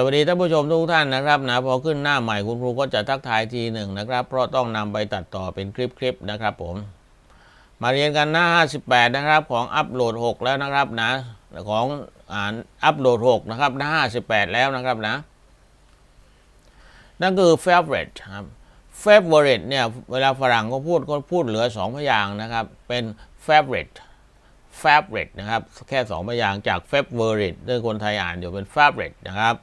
สวัสดีท่านผู้ชมทุกท่านนะครับนะพอขึ้นหน้าใหม่คุณครูก็จะทักทายทีหนึ่งนะครับ เพราะต้องนำไปตัดต่อเป็นคลิปๆนะครับผม มาเรียนกันหน้า 58 นะครับของอัปโหลด 6 แล้วนะครับนะของอ่านอัปโหลด 6 นะครับหน้า 58 แล้วนะครับนะ นั่นคือ favorite ครับ favorite เนี่ยเวลาฝรั่งก็พูดก็พูดเหลือ 2 พยางนะครับ เป็น favorite favorite นะครับ แค่ 2 พยางจาก favorite ด้วยคนไทยอ่านอยู่เป็น favorite นะครับ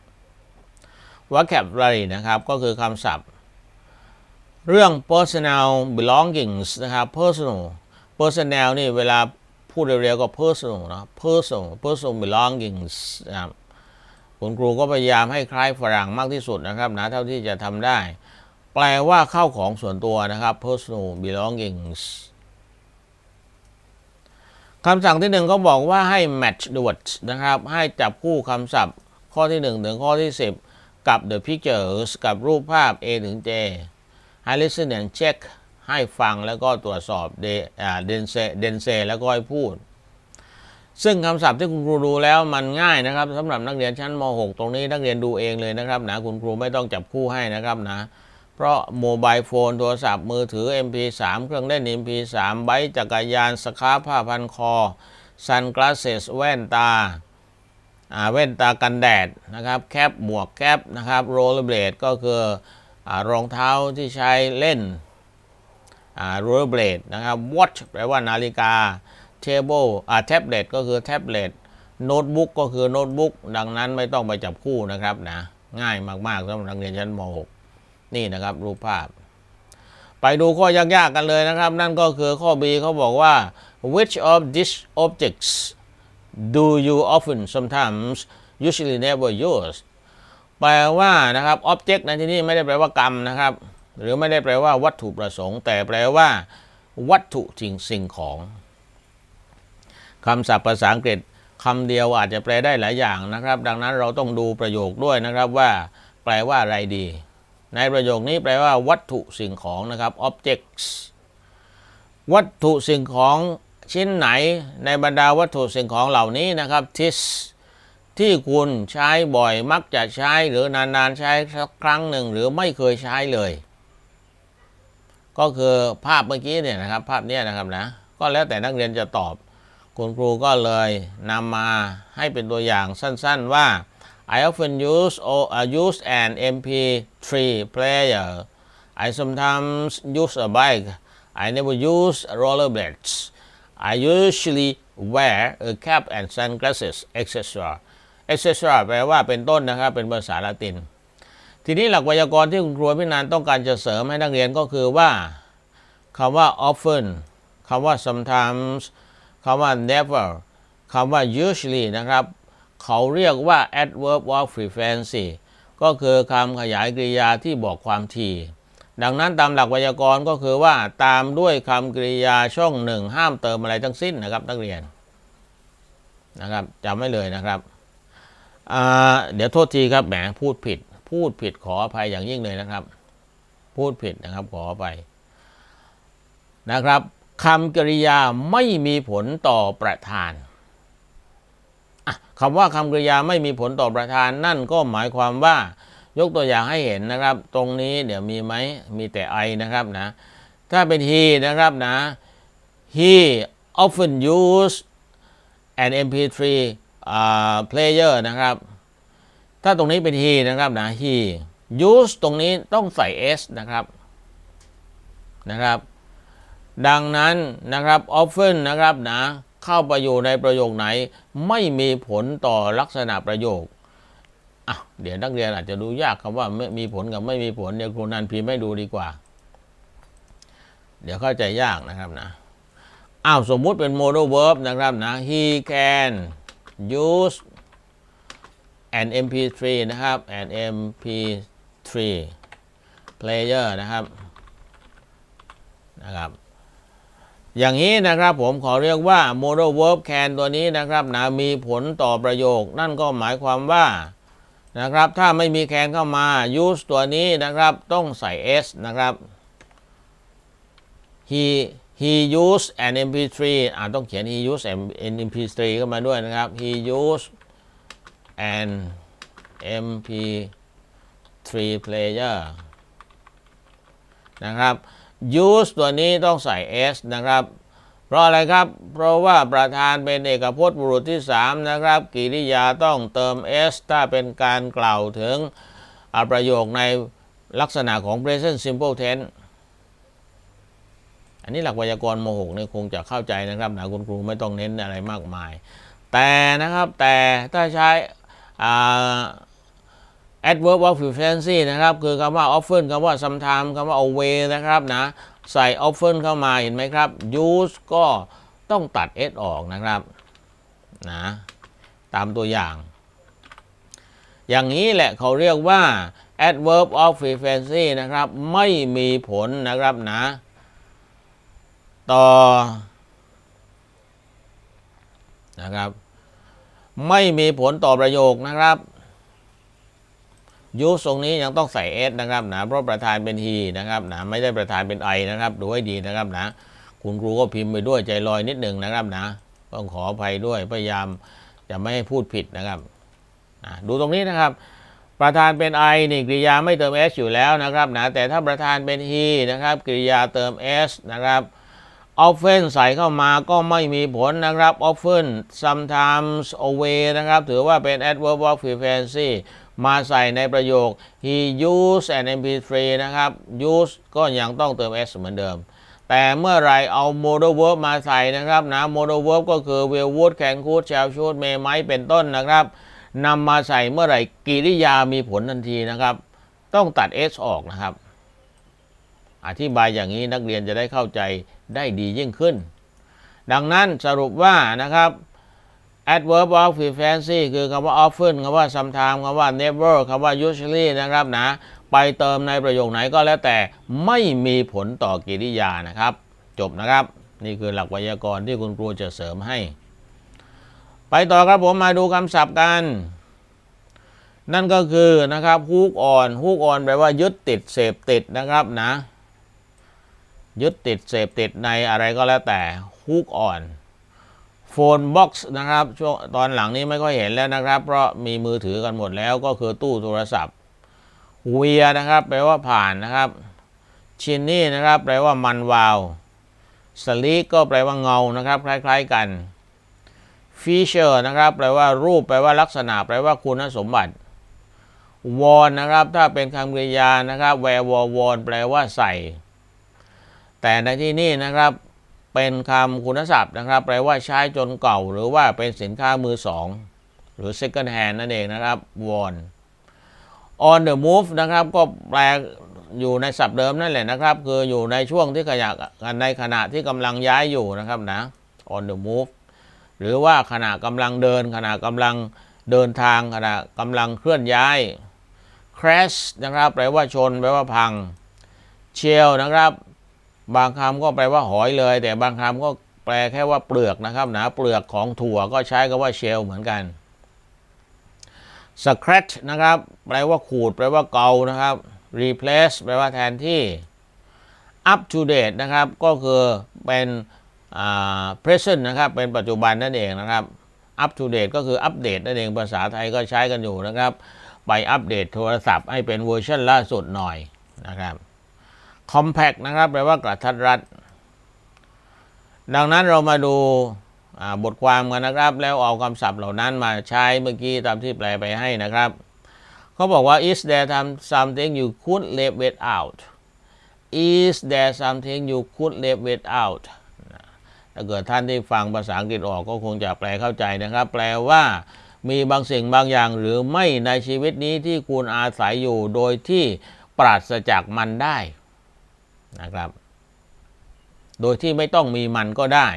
vocabulary นะครับ ก็คือคำศัพท์ เรื่อง personal belongings นะครับ personal personnel นี่เวลาพูดเร็วๆก็ personal นะ personal personal belongings นะครับคุณครูก็พยายามให้คล้ายฝรั่งมากที่สุดนะครับนะเท่าที่จะทำได้ แปลว่าเข้าของส่วนตัวนะครับ personal belongings คำสั่งที่หนึ่งก็บอกว่าให้ match the words นะครับ ให้จับคู่คำศัพท์ข้อที่ 1 ถึงข้อที่ 10 กับ the pictures กับรูปภาพ A ถึง J ให้ listen and check ให้ฟังแล้วก็ตรวจสอบเดนเซเดนเซแล้วก็ให้พูด ซึ่งคำศัพท์ที่คุณครูดูแล้วมันง่ายนะครับสำหรับนักเรียนชั้นม .6 ตรงนี้นักเรียนดูเองเลยนะครับนะคุณครูไม่ต้องจับคู่ให้นะครับนะเพราะโมบายโฟนโทรศัพท์มือถือ MP3 เครื่องเล่น MP3 ไบค์จักรยานสครับผ้าพันคอซันกลาสเซสแว่นตา แว่นตากันแดดนะครับแคปหมวกแคปนะครับโรลเลอร์เบลดก็คืออรองเท้าที่ใช้เล่นโรลเลอร์เบลดนะครับ watch แปลว่านาฬิกา table อ่าแท็บเล็ตก็คือแท็บเล็ตโน้ตบุ๊กก็คือโน้ตบุ๊กดังนั้นไม่ต้องไปจับคู่นะครับนะง่ายมากๆสำหรับนักเรียนชั้นม .6 นี่นะครับรูปภาพ ไปดูข้อยากๆกันเลยนะครับ นั่นก็คือข้อ B เขาบอกว่า which of these objects do you often sometimes usually never use แปลว่านะครับ object ในที่นี้ไม่ได้แปลว่ากรรมนะครับ หรือไม่ได้แปลว่าวัตถุประสงค์ แต่แปลว่า วัตถุสิ่งสิ่งของคำศัพท์ภาษาอังกฤษคำเดียวอาจจะแปลได้หลายอย่างนะครับ ดังนั้นเราต้องดูประโยคด้วยนะครับว่า แปลว่าอะไรดี ในประโยคนี้แปลว่า วัตถุสิ่งของนะครับ objects วัตถุสิ่งของ ชิ้นไหนในบรรดาวัตถุสิ่งของเหล่านี้นะครับ this ที่คุณใช้บ่อยมักจะใช้หรือนานๆใช้สักครั้งหนึ่งหรือไม่เคยใช้เลย ก็คือภาพเมื่อกี้เนี่ยนะครับ ภาพนี้นะครับนะก็แล้วแต่นักเรียนจะตอบ คุณครูก็เลยนำมาให้เป็นตัวอย่างสั้นๆว่า I often use or uh, use an MP3 player I sometimes use a bike I never use rollerblades I usually wear a cap and sunglasses etc etc แปลว่าเป็นต้นนะครับ เป็นภาษาละติน ทีนี้หลักไวยากรณ์ที่คุณครูพินานต้องการจะเสริมให้นักเรียนก็คือว่าคำว่า often คำว่า sometimes คำว่า never คำว่า usually นะครับ เขาเรียกว่า adverb of frequency ก็คือคำขยายกริยาที่บอกความถี่ ดังนั้นตามหลักไวยากรณ์ก็คือว่าตามด้วยคำกริยาช่องหนึ่งห้ามเติมอะไรทั้งสิ้นนะครับ นักเรียนนะครับจำไว้เลยนะครับเดี๋ยวโทษทีครับแหมพูดผิด พูดผิดขออภัยอย่างยิ่งเลยนะครับ พูดผิดนะครับขออภัยนะครับคำกริยาไม่มีผลต่อประธานคำว่าคำกริยาไม่มีผลต่อประธานนั่นก็หมายความว่า ยกตัวอย่างให้เห็นนะครับ ตรงนี้เดี๋ยวมีไหมมีแต่ I นะครับนะ ถ้าเป็น he นะครับนะ he often use an mp3 อ่า player นะครับ ถ้าตรงนี้เป็น he นะครับนะ he use ตรงนี้ต้องใส่ s นะครับ นะครับ ดังนั้นนะครับ often นะครับนะ เข้าไปอยู่ในประโยคไหน ไม่มีผลต่อลักษณะประโยค อะเดี๋ยวนักเรียนอาจจะดูยากคำว่าไม่มีผลกับไม่มีผลเดี๋ยวครูนันพิมพ์ให้ดูดีกว่า เดี๋ยวเข้าใจยากนะครับนะอ้าวสมมุติเป็น modal verb นะครับนะ he can use an mp3 นะครับ an mp3 player นะครับนะครับ อย่างนี้นะครับผมขอเรียกว่า modal verb can ตัวนี้นะครับนะมีผลต่อประโยค นั่นก็หมายความว่า นะครับถ้าไม่มี can เข้ามา use ตัวนี้นะครับต้องใส่ s นะครับ he he use an mp3 อ่าต้องเขียน he use an mp3 เข้ามาด้วยนะครับ he use an mp3 player นะครับ use ตัวนี้ต้องใส่ s นะครับ เพราะอะไรครับ เพราะว่าประธานเป็นเอกพจน์บุรุษที่ 3 นะครับกริยาต้องเติม s ถ้าเป็นการกล่าวถึงประโยคในลักษณะของ present simple tense อันนี้หลักไวยากรณ์ม .6 เนี่ยคงจะเข้าใจนะครับนะคุณครูไม่ต้องเน้นอะไรมากมาย แต่นะครับแต่ถ้าใช้ adverb of frequency นะครับ คือคำว่า often คำว่า sometimes คำว่า always นะครับนะ ใส่ often เข้ามาเห็นไหมครับ use ก็ต้องตัด s ออกนะครับนะตามตัวอย่าง อย่างนี้แหละเขาเรียกว่า adverb of frequency นะครับ ไม่มีผลนะครับนะ ต่อนะครับ ไม่มีผลต่อประโยคนะครับ ยูทรงนี้ยังต้องใส่ s นะครับนะเพราะประธานเป็น he นะครับนะไม่ได้ประธานเป็น i นะครับดูให้ดีนะครับนะ คุณครูก็พิมพ์ไปด้วยใจลอยนิดหนึ่งนะครับนะ ต้องขออภัยด้วยพยายามจะไม่ให้พูดผิดนะครับนะดูตรงนี้นะครับ ประธานเป็น i นี่กริยาไม่เติม s อยู่แล้วนะครับนะแต่ถ้าประธานเป็น he นะครับกริยาเติม s นะครับ often ใส่เข้ามาก็ไม่มีผลนะครับ often sometimes always นะครับ ถือว่าเป็น adverb of frequency มาใส่ในประโยค he used an mp3 นะครับ use ก็ยังต้องเติม s เหมือนเดิม แต่เมื่อไรเอา modal verb มาใส่นะครับนะ modal verb ก็คือ will would can could shall should may might เป็นต้นนะครับนำมาใส่เมื่อไหร่กิริยามีผลทันทีนะครับ ต้องตัด s ออกนะครับ อธิบายอย่างนี้นักเรียนจะได้เข้าใจได้ดียิ่งขึ้น ดังนั้นสรุปว่านะครับ adverb of frequency คือคำว่า often คำว่า sometimes คำว่า never คำว่า usually นะครับนะ ไปเติมในประโยคไหนก็แล้วแต่ไม่มีผลต่อกิริยานะครับ จบนะครับ นี่คือหลักไวยากรณ์ที่คุณครูจะเสริมให้ ไปต่อครับผมมาดูคำศัพท์กัน นั่นก็คือนะครับฮุกอ่อนฮุกอ่อนแปลว่ายึดติดเสพติดนะครับนะ ยึดติดเสพติดในอะไรก็แล้วแต่ฮุกอ่อน โฟนบ็อกซ์นะครับช่วงตอนหลังนี้ไม่ค่อยเห็นแล้วนะครับ เพราะมีมือถือกันหมดแล้วก็คือตู้โทรศัพท์เวียนะครับ แปลว่าผ่านนะครับชินนี่นะครับ แปลว่ามันวาวสลีกก็แปลว่าเงานะครับ คล้าย ๆกันฟีเจอร์นะครับ แปลว่ารูปแปลว่าลักษณะ แปลว่าคุณสมบัติวอนนะครับ ถ้าเป็นคำกริยานะครับแวร์วอวอนแปลว่าใส่ แต่ในที่นี้นะครับ เป็นคำคุณศัพท์นะครับ แปลว่าใช้จนเก่า หรือว่าเป็นสินค้ามือสองหรือ second hand นั่นเองนะครับ worn on the move นะครับ ก็แปลอยู่ในศัพท์เดิมนั่นแหละนะครับ คืออยู่ในช่วงที่ขยะในขณะที่กำลังย้ายอยู่นะครับนะ on the move หรือว่าขณะกำลังเดิน ขณะกำลังเดินทางขณะกำลังเคลื่อนย้าย crash นะครับ แปลว่าชน แปลว่าพัง shell นะครับ บางคำก็แปลว่าหอยเลย แต่บางคำก็แปลแค่ว่าเปลือกนะครับหนะเปลือกของถั่วก็ใช้คำว่าเชลเหมือนกัน scratch นะครับ แปลว่าขูด แปลว่าเกานะครับ replace แปลว่าแทนที่ up to date นะครับ ก็คือเป็นอ่า present นะครับ เป็นปัจจุบันนั่นเองนะครับ up to date ก็คืออัปเดตนั่นเองภาษาไทยก็ใช้กันอยู่นะครับ ไปอัปเดตโทรศัพท์ให้เป็นเวอร์ชันล่าสุดหน่อยนะครับ compact นะครับ แปลว่ากระทัดรัด ดังนั้นเรามาดูบทความกันนะครับ แล้วเอาคำศัพท์เหล่านั้นมาใช้เมื่อกี้ตามที่แปลไปให้นะครับ เขาบอกว่า is there something you could live without is there something you could live without ถ้าเกิดท่านที่ฟังภาษาอังกฤษออกก็คงจะแปลเข้าใจนะครับ แปลว่ามีบางสิ่งบางอย่างหรือไม่ในชีวิตนี้ที่คุณอาศัยอยู่โดยที่ปราศจากมันได้ นะครับ โดยที่ไม่ต้องมีมันก็ได้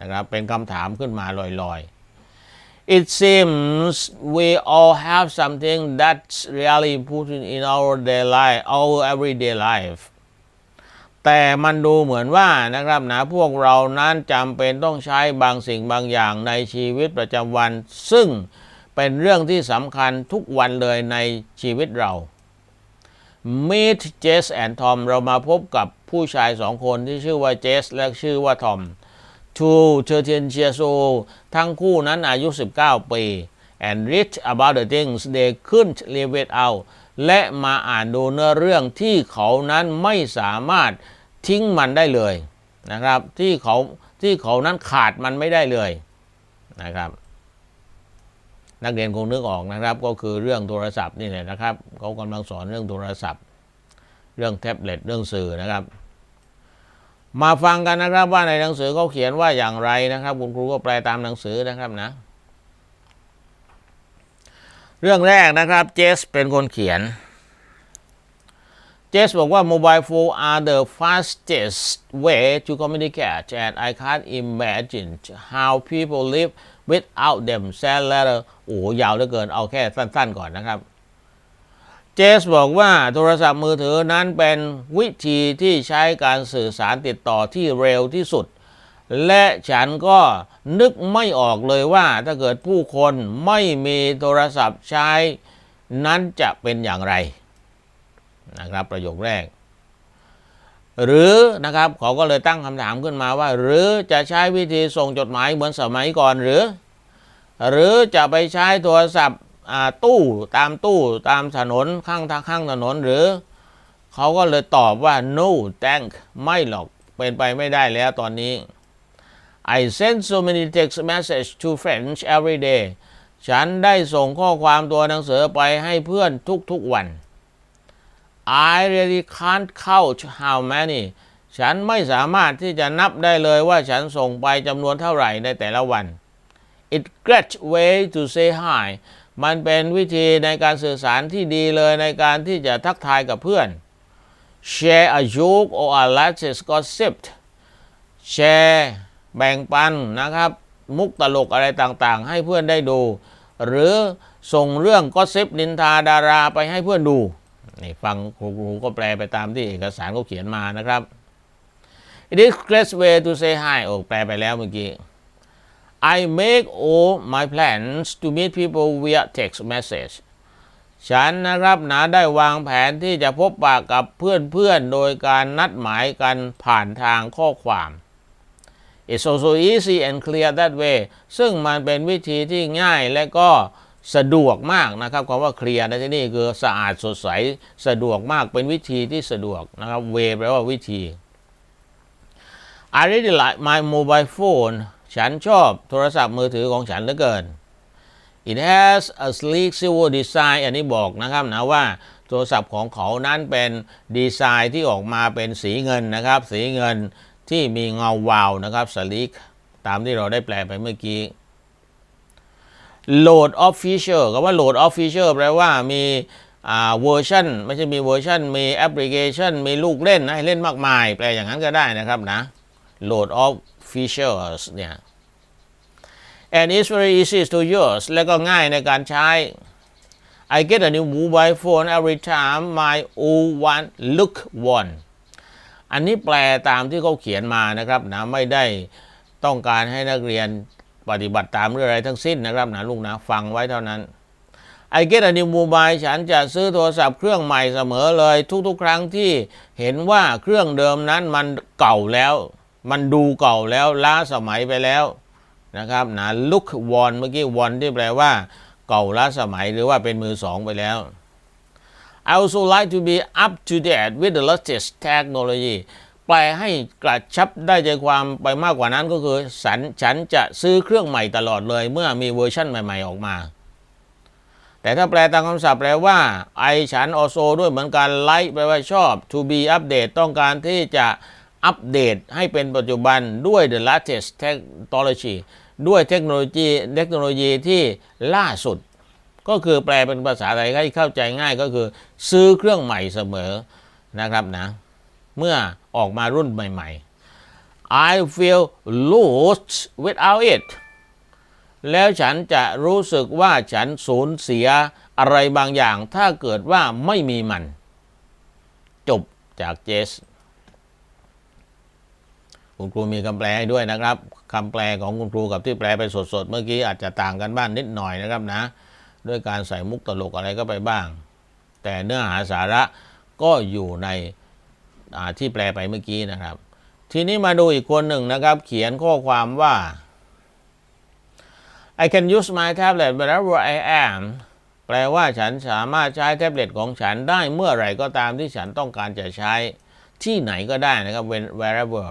นะครับ เป็นคำถามขึ้นมาลอยๆ It seems we all have something that's really important in our day life our everyday life แต่มันดูเหมือนว่านะครับนะพวกเรานั้นจำเป็นต้องใช้บางสิ่งบางอย่างในชีวิตประจำวัน ซึ่งเป็นเรื่องที่สำคัญทุกวันเลยในชีวิตเรา Meet Jess and Tom เรามาพบกับผู้ชายสองคนที่ชื่อว่าเจสและชื่อว่าทอม Two 13 years old ทั้งคู่นั้นอายุ 19 ปี and read about the things they couldn't live without และมาอ่านดูเนื้อเรื่องที่เขานั้นไม่สามารถทิ้งมันได้เลยนะครับที่เขาที่เขานั้นขาดมันไม่ได้เลยนะครับ นักเรียนคงนึกออกนะครับ ก็คือเรื่องโทรศัพท์นี่แหละนะครับเขากำลังสอนเรื่องโทรศัพท์ เรื่องแท็บเล็ตเรื่องสื่อนะครับ มาฟังกันนะครับว่าในหนังสือเขาเขียนว่าอย่างไรนะครับ คุณครูก็แปลตามหนังสือนะครับนะ เรื่องแรกนะครับเจสเป็นคนเขียนเจสบอกว่า mobile phone are the fastest way to communicate and I can't imagine how people live without them sad letter โอ้ยาวเหลือเกินเอาแค่สั้น ๆ ก่อนนะครับ เจสบอกว่าโทรศัพท์มือถือนั้นเป็นวิธีที่ใช้การสื่อสารติดต่อที่เร็วที่สุด และฉันก็นึกไม่ออกเลยว่าถ้าเกิดผู้คนไม่มีโทรศัพท์ใช้นั้นจะเป็นอย่างไรนะครับประโยคแรก หรือนะครับเขาก็เลยตั้งคำถามขึ้นมาว่า หรือจะใช้วิธีส่งจดหมายเหมือนสมัยก่อนหรือ หรือจะไปใช้โทรศัพท์ตู้ตามตู้ตามถนนข้างทางข้างถนนหรือ เขาก็เลยตอบว่า no thank ไม่หรอกเป็นไปไม่ได้แล้วตอนนี้ I send so many text message to friends every day ฉันได้ส่งข้อความตัวหนังสือไปให้เพื่อนทุกๆวัน I really can't count how many ฉันไม่สามารถที่จะนับได้เลยว่าฉันส่งไปจำนวนเท่าไหร่ในแต่ละวัน It great way to say hi มันเป็นวิธีในการสื่อสารที่ดีเลยในการที่จะทักทายกับเพื่อน Share a joke or a latest gossip แชร์แบ่งปันนะครับ มุกตลกอะไรต่างๆ ให้เพื่อนได้ดู หรือส่งเรื่องก็ซิปนินทาดาราไปให้เพื่อนดู นี่ฟังครูก็แปลไปตามที่เอกสารเขาเขียนมานะครับ It is great way to say hi โอ้แปลไปแล้วเมื่อกี้ I make all my plans to meet people via text message ฉันนะครับนะได้วางแผนที่จะพบปะกับเพื่อนๆ โดยการนัดหมายกันผ่านทางข้อความ It's also easy and clear that way ซึ่งมันเป็นวิธีที่ง่ายและก็ สะดวกมากนะครับคำว่าเคลียร์ในที่นี่คือสะอาดสดใสสะดวกมากเป็นวิธีที่สะดวกนะครับ way แปลว่าวิธี I really like my mobile phone ฉันชอบโทรศัพท์มือถือของฉันเหลือเกิน It has a sleek silver design อันนี้บอกนะครับนะว่าโทรศัพท์ของเขานั้นเป็นดีไซน์ที่ออกมาเป็นสีเงินนะครับ สีเงินที่มีเงาวาวนะครับ sleek ตามที่เราได้แปลไปเมื่อกี้ load of feature คำว่า load of feature แปลว่ามีเวอร์ชันไม่ใช่มีเวอร์ชันมีแอปพลิเคชันมีลูกเล่นให้เล่นมากมาย แปลอย่างนั้นก็ได้นะครับนะ load of features เนี่ย and it's very easy to use และก็ง่ายในการใช้ I get a new mobile phone every time my old one look one อันนี้แปลตามที่เขาเขียนมานะครับนะไม่ได้ต้องการให้นักเรียน ปฏิบัติตามเรื่องอะไรทั้งสิ้นนะครับนะลูกนะฟังไว้เท่านั้น I get a new mobile ฉันจะซื้อโทรศัพท์เครื่องใหม่เสมอเลย ทุกๆ ครั้งที่เห็นว่าเครื่องเดิมนั้นมันเก่าแล้ว มันดูเก่าแล้วล้าสมัยไปแล้วนะครับนะ look one เมื่อกี้ one ที่แปลว่า เก่าล้าสมัยหรือว่าเป็นมือสองไปแล้ว I also like to be up to date with the latest technology แปลให้กระชับได้ใจความไปมากกว่านั้นก็คือฉันฉันจะซื้อเครื่องใหม่ตลอดเลย เมื่อมีเวอร์ชั่นใหม่ ๆออกมา แต่ถ้าแปลตามคำศัพท์แปลว่า I ฉัน also ด้วยเหมือนกัน like แปลว่าชอบ to be update ต้องการที่จะอัปเดตให้เป็นปัจจุบันด้วย the latest technology ด้วยเทคโนโลยีเทคโนโลยีที่ล่าสุด ก็คือแปลเป็นภาษาไทยให้เข้าใจง่ายก็คือ ซื้อเครื่องใหม่เสมอนะครับนะ เมื่อออกมารุ่นใหม่ ๆ I feel lost without it แล้วฉันจะรู้สึกว่าฉันสูญเสียอะไรบางอย่าง ถ้าเกิดว่าไม่มีมัน จบจากเจสคุณครูมีคำแปลให้ด้วยนะครับคำแปลของคุณครูกับที่แปลไปสดๆ เมื่อกี้อาจจะต่างกันบ้างนิดหน่อยนะครับนะ ด้วยการใส่มุกตลกอะไรก็ไปบ้าง แต่เนื้อหาสาระก็อยู่ใน ที่แปลไปเมื่อกี้นะครับ ทีนี้มาดูอีกคนหนึ่งนะครับ เขียนข้อความว่า I can use my tablet wherever I am แปลว่าฉันสามารถใช้แท็บเล็ตของฉันได้เมื่อไหร่ก็ตามที่ฉันต้องการจะใช้ที่ไหนก็ได้นะครับ when- wherever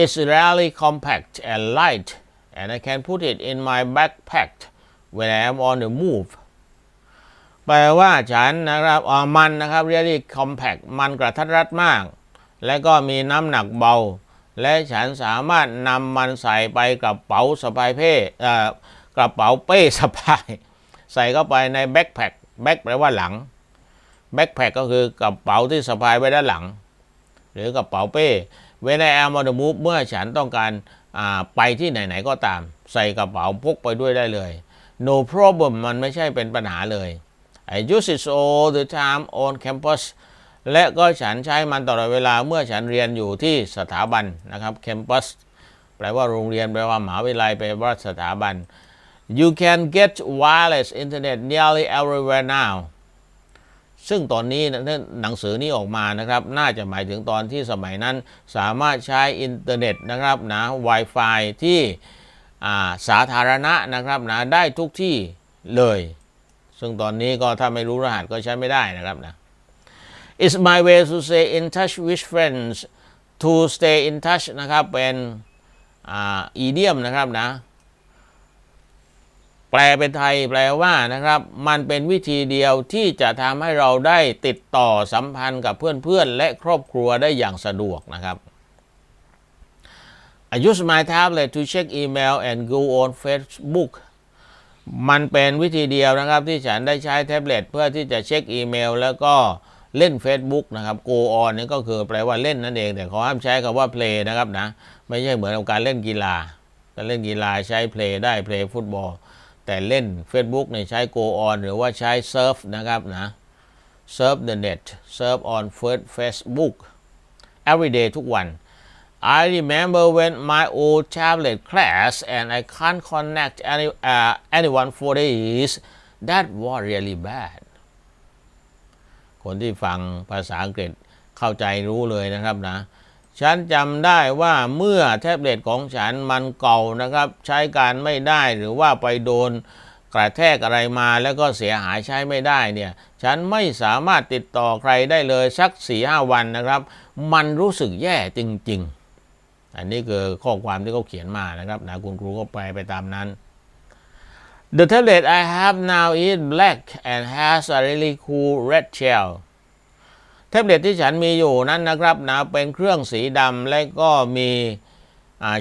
It's really compact and light and I can put it in my backpack when I am on the move แปลว่าฉันนะครับมันนะครับ really compact มันกระทัดรัดมาก และก็มีน้ำหนักเบา และฉันสามารถนำมันใส่ไปกระเป๋าสะพายเป้กระเป๋าเป้สะพาย ใส่เข้าไปในแบ็คแพคแบ็คแปลว่าหลังแบ็คแพคก็คือกระเป๋าที่สะพายไว้ด้านหลัง หรือกระเป๋าเป้ When I am on the move เมื่อฉันต้องการไปที่ไหน ๆ ก็ตาม ใส่กระเป๋าพกไปด้วยได้เลย no problem มันไม่ใช่เป็นปัญหาเลย I use it all the time on campus และก็ฉันใช้มันตลอดเวลาเมื่อฉันเรียนอยู่ที่สถาบันนะครับ campus แปลว่าโรงเรียนแปลว่ามหาวิทยาลัยแปลว่าสถาบัน You can get wireless internet nearly everywhere now ซึ่งตอนนี้หนังสือนี้ออกมานะครับ น่าจะหมายถึงตอนที่สมัยนั้นสามารถใช้อินเทอร์เน็ตนะครับนะ Wi-Fi ที่สาธารณะนะครับนะได้ทุกที่เลย ซึ่งตอนนี้ก็ถ้าไม่รู้รหัสก็ใช้ไม่ได้นะครับนะ It's my way to stay in touch with friends to stay in touch นะครับ เป็นอ่า idiom นะครับนะ แปลเป็นไทยแปลว่านะครับ มันเป็นวิธีเดียวที่จะทำให้เราได้ติดต่อสัมพันธ์กับเพื่อนๆ และครอบครัวได้อย่างสะดวกนะครับ I use my tablet to check email and go on Facebook มันเป็นวิธีเดียวนะครับ ที่ฉันได้ใช้แท็บเล็ตเพื่อที่จะเช็คอีเมล แล้วก็เล่น Facebook นะครับ go on นี่ก็คือแปลว่าเล่นนั่นเอง แต่เขาห้ามใช้คำว่า play นะครับนะ ไม่ใช่เหมือนกับการเล่นกีฬาการเล่นกีฬาใช้ play ได้ play ฟุตบอล แต่เล่น Facebook เนี่ยใช้ go on หรือว่าใช้ surf นะครับนะ surf the net surf on Facebook every day ทุกวัน I remember when my old tablet crashed and I can't connect any, uh, anyone for days that was really bad คนที่ฟังภาษาอังกฤษเข้าใจรู้เลยนะครับนะ ฉันจำได้ว่าเมื่อแท็บเล็ตของฉันมันเก่านะครับ ใช้การไม่ได้หรือว่าไปโดนกระแทกอะไรมาแล้วก็เสียหายใช้ไม่ได้เนี่ย ฉันไม่สามารถติดต่อใครได้เลยสัก4ีหวันนะครับ มันรู้สึกแย่จริง ๆ อันนี้คือข้อความที่เขาเขียนมานะครับนะคุณครูก็แปไปตามนั้น The tablet I have now is black and has a really cool red shell แท็บเล็ตที่ฉันมีอยู่นั้นนะครับนะเป็นเครื่องสีดำและก็มี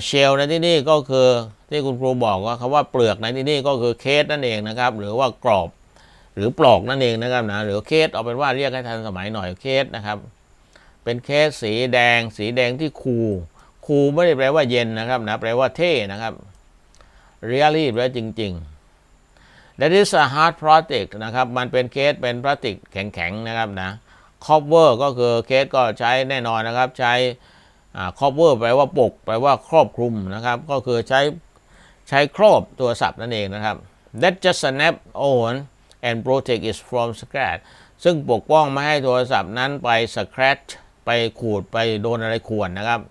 เชลในที่นี่ก็คือที่คุณครูบอกว่าคำว่าเปลือกในที่นี่ก็คือเคสนั่นเองนะครับ หรือว่ากรอบหรือปลอกนั่นเองนะครับนะหรือเคสเอาเป็นว่าเรียกให้ทันสมัยหน่อยเคสนะครับ เป็นเคสสีแดง สีแดงที่คูล คูลไม่ได้แปลว่าเย็นนะครับนะแปลว่าเท่นะครับ really แปลว่าจริง ๆ That is a hard plastic นะครับ มันเป็นเคสเป็นพลาสติกแข็งๆนะครับนะ cover ก็คือเคสก็ใช้แน่นอนนะครับ ใช้ cover แปลว่าปก แปลว่าครอบคลุมนะครับ ก็คือใช้ใช้ครอบโทรศัพท์นั่นเองนะครับ That just snap on and protect it from scratch ซึ่งปกป้องไม่ให้โทรศัพท์นั้นไป scratch ไปขูดไปโดนอะไรข่วนนะครับ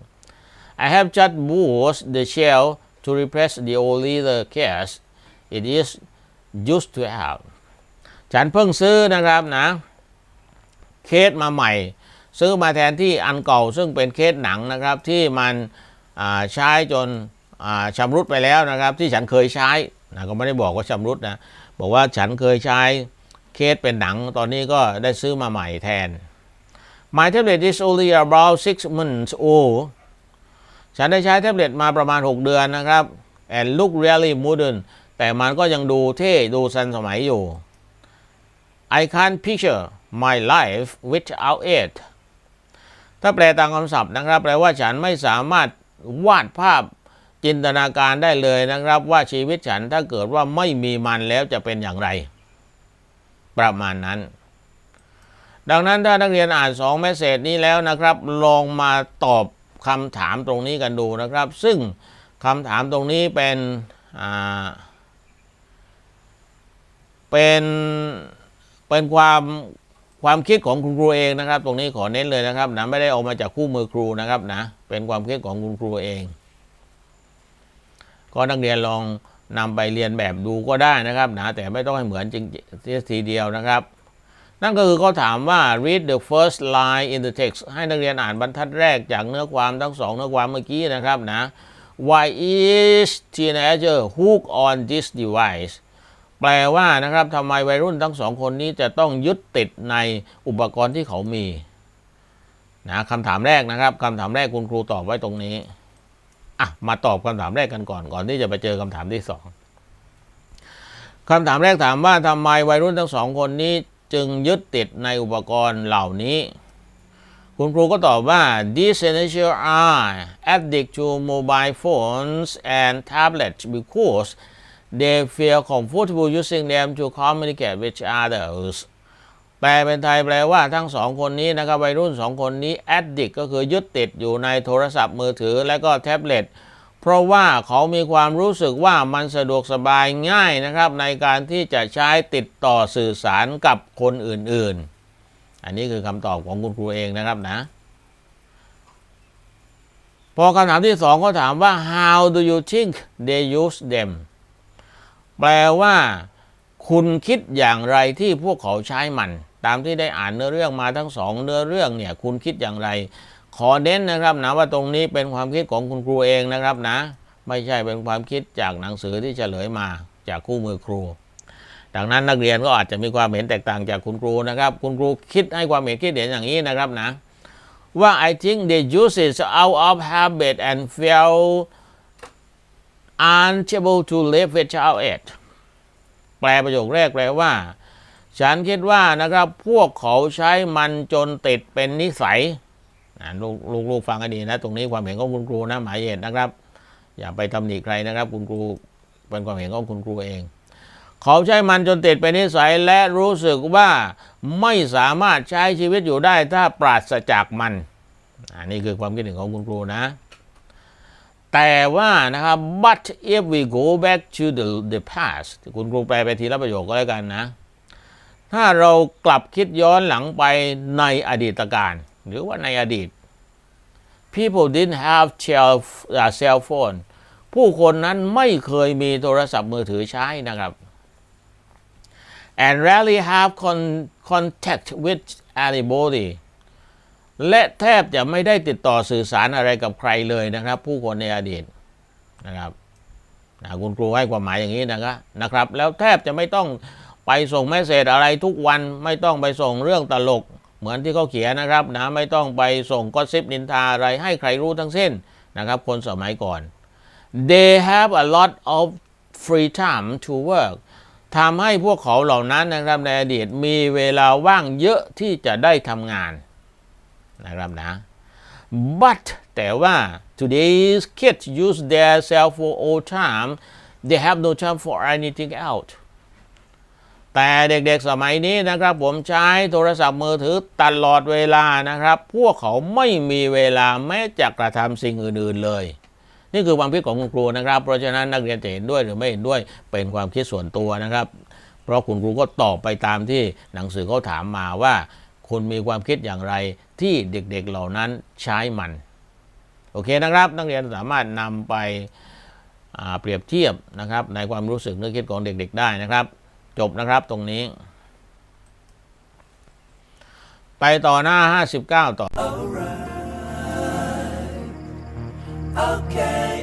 I have just bought the shell to replace the old leather case it is used to have ฉันเพิ่งซื้อนะครับนะ เคสมาใหม่ ซื้อมาแทนที่อันเก่าซึ่งเป็นเคสหนังนะครับที่มันใช้จนชำรุดไปแล้วนะครับ ที่ฉันเคยใช้นะก็ไม่ได้บอกว่าชำรุดนะ บอกว่าฉันเคยใช้เคสเป็นหนัง ตอนนี้ก็ได้ซื้อมาใหม่แทน My tablet is only about six months old ฉันได้ใช้แท็บเล็ตมาประมาณ 6 เดือนนะครับ and look really modern แต่มันก็ยังดูเท่ดูทันสมัยอยู่ I can't picture my life without it ถ้าแปลตามคำศัพท์นะครับ แปลว่าฉันไม่สามารถวาดภาพจินตนาการได้เลยนะครับ ว่าชีวิตฉันถ้าเกิดว่าไม่มีมันแล้วจะเป็นอย่างไร ประมาณนั้น ดังนั้นถ้านักเรียนอ่านสองเมสเซจนี้แล้วนะครับ ลองมาตอบ คำถามตรงนี้กันดูนะครับ ซึ่งคำถามตรงนี้เป็นเป็นเป็นความความคิดของคุณครูเองนะครับ ตรงนี้ขอเน้นเลยนะครับนะไม่ได้เอามาจากคู่มือครูนะครับนะเป็นความคิดของคุณครูเอง ก็นักเรียนลองนำไปเรียนแบบดูก็ได้นะครับนะแต่ไม่ต้องให้เหมือนจริงทีเดียวนะครับ นั่นก็คือเขาถามว่า read the first line in the text ให้นักเรียนอ่านบรรทัดแรกจากเนื้อความทั้งสองเนื้อความเมื่อกี้นะครับนะ why is teenager hook on this device แปลว่านะครับทำไมวัยรุ่นทั้งสองคนนี้จะต้องยึดติดในอุปกรณ์ที่เขามีนะคำถามแรกนะครับคำถามแรกคุณครูตอบไว้ตรงนี้อะมาตอบคำถามแรกกันก่อนก่อนที่จะไปเจอคำถามที่สองคำถามแรกถามว่าทำไมวัยรุ่นทั้งสองคนนี้ จึงยึดติดในอุปกรณ์เหล่านี้ คุณครูก็ตอบว่า these teenagers are addicted to mobile phones and tablets because they feel comfortable using them to communicate with others แปลเป็นไทยแปลว่าทั้งสองคนนี้นะครับวัยรุ่นสองคนนี้ addict ก็คือยึดติดอยู่ในโทรศัพท์มือถือและก็แท็บเล็ต เพราะว่าเขามีความรู้สึกว่ามันสะดวกสบายง่ายนะครับ ในการที่จะใช้ติดต่อสื่อสารกับคนอื่นๆ อันนี้คือคำตอบของคุณครูเองนะครับนะ พอคำถามที่สองเขาถามว่า how do you think they use them แปลว่า คุณคิดอย่างไรที่พวกเขาใช้มัน ตามที่ได้อ่านเนื้อเรื่องมาทั้งสองเนื้อเรื่องเนี่ย คุณคิดอย่างไร ขอเน้นนะครับนะว่าตรงนี้เป็นความคิดของคุณครูเองนะครับนะ ไม่ใช่เป็นความคิดจากหนังสือที่เฉลยมาจากคู่มือครู ดังนั้นนักเรียนก็อาจจะมีความเห็นแตกต่างจากคุณครูนะครับ คุณครูคิดให้ความเห็นคิดเห็นอย่างนี้นะครับนะว่า I think they use it out of habit and feel unable to live without it แปลประโยคแรกแปลว่า ฉันคิดว่านะครับพวกเขาใช้มันจนติดเป็นนิสัย ลูกลูกฟังให้ดีนะ ตรงนี้ความเห็นของคุณครูนะหมายเหตุนะครับ อย่าไปตำหนิใครนะครับ คุณครูเป็นความเห็นของคุณครูเอง เขาใช้มันจนติดเป็นนิสัยและรู้สึกว่าไม่สามารถใช้ชีวิตอยู่ได้ถ้าปราศจากมันอันนี้คือความคิดเห็นของคุณครูนะ แต่ว่านะครับ but if we go back to the the past คุณครูแปลไปทีละประโยคก็แล้วกันนะ ถ้าเรากลับคิดย้อนหลังไปในอดีตการ หรือว่าในอดีต people didn't have cell cell phone ผู้คนนั้นไม่เคยมีโทรศัพท์มือถือใช้นะครับ and rarely have con- contact with anybody และแทบจะไม่ได้ติดต่อสื่อสารอะไรกับใครเลยนะครับ ผู้คนในอดีตนะครับนะคุณครูให้ความหมายอย่างนี้นะครับนะครับ แล้วแทบจะไม่ต้องไปส่งเมสเซจอะไรทุกวันไม่ต้องไปส่งเรื่องตลก เหมือนที่เขาเขียนนะครับนะไม่ต้องไปส่งก็ซิปนินทาอะไรให้ใครรู้ทั้งสิ้นนะครับคนสมัยก่อน they have a lot of free time to work ทำให้พวกเขาเหล่านั้นนะครับในอดีตมีเวลาว่างเยอะที่จะได้ทำงานนะครับนะ but แต่ว่า today's kids use their cell phone all time they have no time for anything else แต่เด็กๆสมัยนี้นะครับ ผมใช้โทรศัพท์มือถือตลอดเวลานะครับ พวกเขาไม่มีเวลาแม้จะกระทำสิ่งอื่นๆเลย นี่คือความคิดของคุณครูนะครับ เพราะฉะนั้นนักเรียนจะเห็นด้วยหรือไม่เห็นด้วยเป็นความคิดส่วนตัวนะครับ เพราะคุณครูก็ตอบไปตามที่หนังสือเขาถามมาว่า คุณมีความคิดอย่างไรที่เด็กๆเหล่านั้นใช้มันโอเคนะครับ นักเรียนสามารถนำไปเปรียบเทียบนะครับในความรู้สึกนึกคิดของเด็ก ๆ ได้นะครับ จบนะครับตรงนี้ ไปต่อหน้า 59 ต่อ Okay,